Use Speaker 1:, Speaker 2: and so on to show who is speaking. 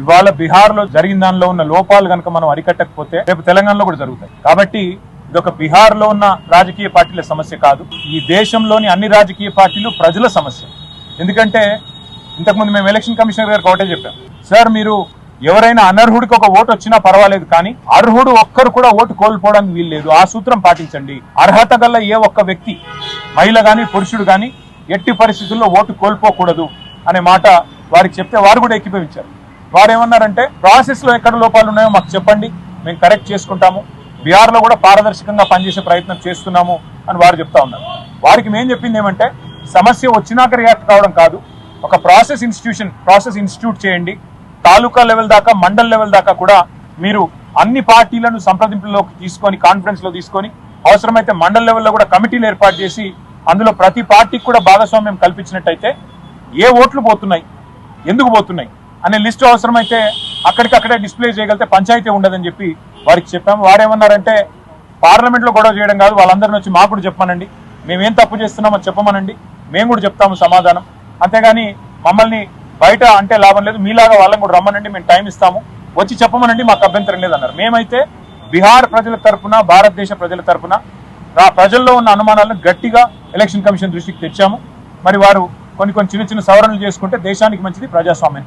Speaker 1: ఇవాళ బీహార్లో జరిగిన దానిలో ఉన్న లోపాలు కనుక మనం అరికట్టకపోతే రేపు తెలంగాణలో కూడా జరుగుతాయి. కాబట్టి ఇదొక బీహార్లో ఉన్న రాజకీయ పార్టీల సమస్య కాదు. ఈ దేశంలోని అన్ని రాజకీయ పార్టీలు ప్రజల సమస్య. ఎందుకంటే ఇంతకుముందు మేము ఎలక్షన్ కమిషనర్ గారికి ఒకటే చెప్పాం. సార్ మీరు ఎవరైనా అనర్హుడికి ఒక ఓటు వచ్చినా పర్వాలేదు కానీ అర్హుడు ఒక్కరు కూడా ఓటు కోల్పోవడానికి వీల్లేదు. ఆ సూత్రం పాటించండి. అర్హత గల ఏ ఒక్క వ్యక్తి మహిళ కానీ పురుషుడు కానీ ఎట్టి పరిస్థితుల్లో ఓటు కోల్పోకూడదు అనే మాట వారికి చెప్తే వారు కూడా ఎక్కిపోయించారు వారు ఏమన్నారంటే ప్రాసెస్లో ఎక్కడ లోపాలు ఉన్నాయో మాకు చెప్పండి మేము కరెక్ట్ చేసుకుంటాము బీహార్లో కూడా పారదర్శకంగా పనిచేసే ప్రయత్నం చేస్తున్నాము అని వారు చెప్తా ఉన్నారు. వారికి మేము చెప్పింది ఏమంటే సమస్య వచ్చినాక రియాక్ట్ కావడం కాదు ఒక ప్రాసెస్ ఇన్స్టిట్యూషన్ ప్రాసెస్ ఇన్స్టిట్యూట్ చేయండి తాలూకా లెవెల్ దాకా మండల్ లెవెల్ దాకా కూడా మీరు అన్ని పార్టీలను సంప్రదింపులోకి తీసుకొని కాన్ఫరెన్స్లో తీసుకొని అవసరమైతే మండల్ లెవెల్లో కూడా కమిటీలు ఏర్పాటు చేసి అందులో ప్రతి పార్టీకి కూడా భాగస్వామ్యం కల్పించినట్టయితే ఏ ఓట్లు పోతున్నాయి ఎందుకు పోతున్నాయి? అనే లిస్టు అవసరమైతే అక్కడికక్కడే డిస్ప్లే చేయగలిగితే పంచాయతీ ఉండదని చెప్పి వారికి చెప్పాము. వారేమన్నారంటే పార్లమెంట్లో గొడవ చేయడం కాదు వాళ్ళందరిని వచ్చి మాకు కూడా చెప్పమనండి. మేమేం తప్పు చేస్తున్నామో చెప్పమనండి. మేము కూడా చెప్తాము సమాధానం. అంతేగాని మమ్మల్ని బయట అంటే లాభం లేదు మీలాగా వాళ్ళని కూడా రమ్మనండి మేము టైం ఇస్తాము. వచ్చి చెప్పమనండి మాకు అభ్యంతరం లేదన్నారు. మేమైతే బీహార్ ప్రజల తరఫున భారతదేశ ప్రజల తరఫున ప్రజల్లో ఉన్న అనుమానాలను గట్టిగా ఎలక్షన్ కమిషన్ దృష్టికి తెచ్చాము. మరి వారు కొన్ని కొన్ని చిన్న చిన్న సవరణలు చేసుకుంటే దేశానికి మంచిది ప్రజాస్వామ్యం